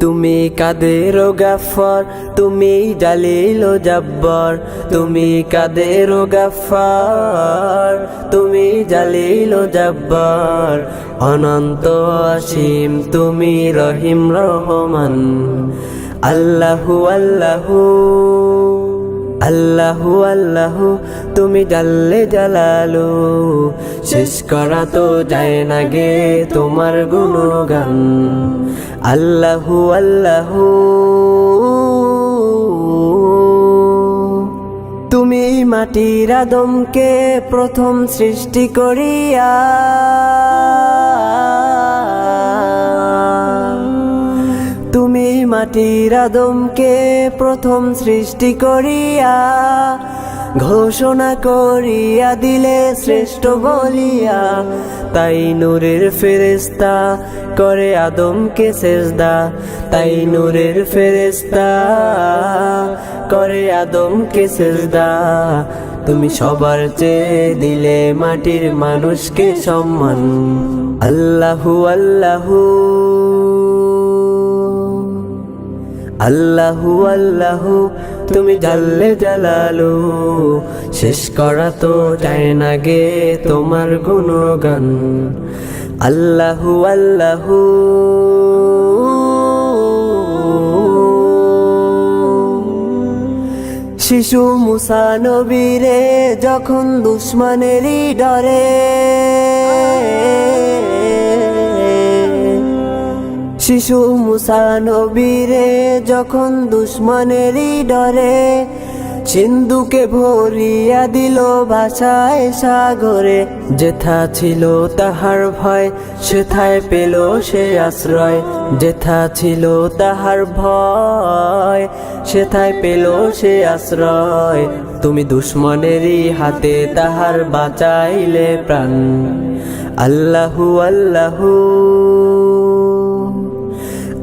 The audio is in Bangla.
তুমি কাদের গাফর তুমি জালিল জব্বর। তুমি কাদের গাফর তুমি জালিল জব্বর। অনন্ত অসীম, তুমি রহিম রহমান। আল্লাহু আল্লাহু। আল্লাহু আল্লাহু, তুমি জাল্লে জালালু। শেষ করা তো যায় না গে তোমার গুণগান। আল্লাহু আল্লাহু। তুমি মাটির আদমকে প্রথম সৃষ্টি করিয়া তুমি মাটির আদমকে প্রথম সৃষ্টি করিয়া, ঘোষণা করিয়া দিলে শ্রেষ্ঠ বলিয়া, তাই নূরের ফেরেস্তা করে আদমকে সেজদা, তাই নূরের ফেরেস্তা করে আদমকে সেজদা। তুমি সবার চেয়ে দিলে মাটির মানুষকে সম্মান। আল্লাহু আল্লাহু আল্লাহু আল্লাহু, তুমি জাল্লে জালালু। শেষ করা তো যায় না গে তোমার গুণগান। আল্লাহু আল্লাহু। শিশু মুসা নবীরে যখন দুশ্মনেরই ডরে শিশু মুসা নবীরে, যখন দুশ্মনেরই ডরে, সিন্ধুকে ভরিয়া দিল ভাষায় সাগরে। যেথা ছিল তাহার ভয়, সেথায় পেল সে আশ্রয়। যেথা ছিল তাহার ভয়, সেথায় পেল সে আশ্রয়। তুমি দুশ্মনেরই হাতে তাহার বাঁচাইলে প্রাণ। আল্লাহু আল্লাহু।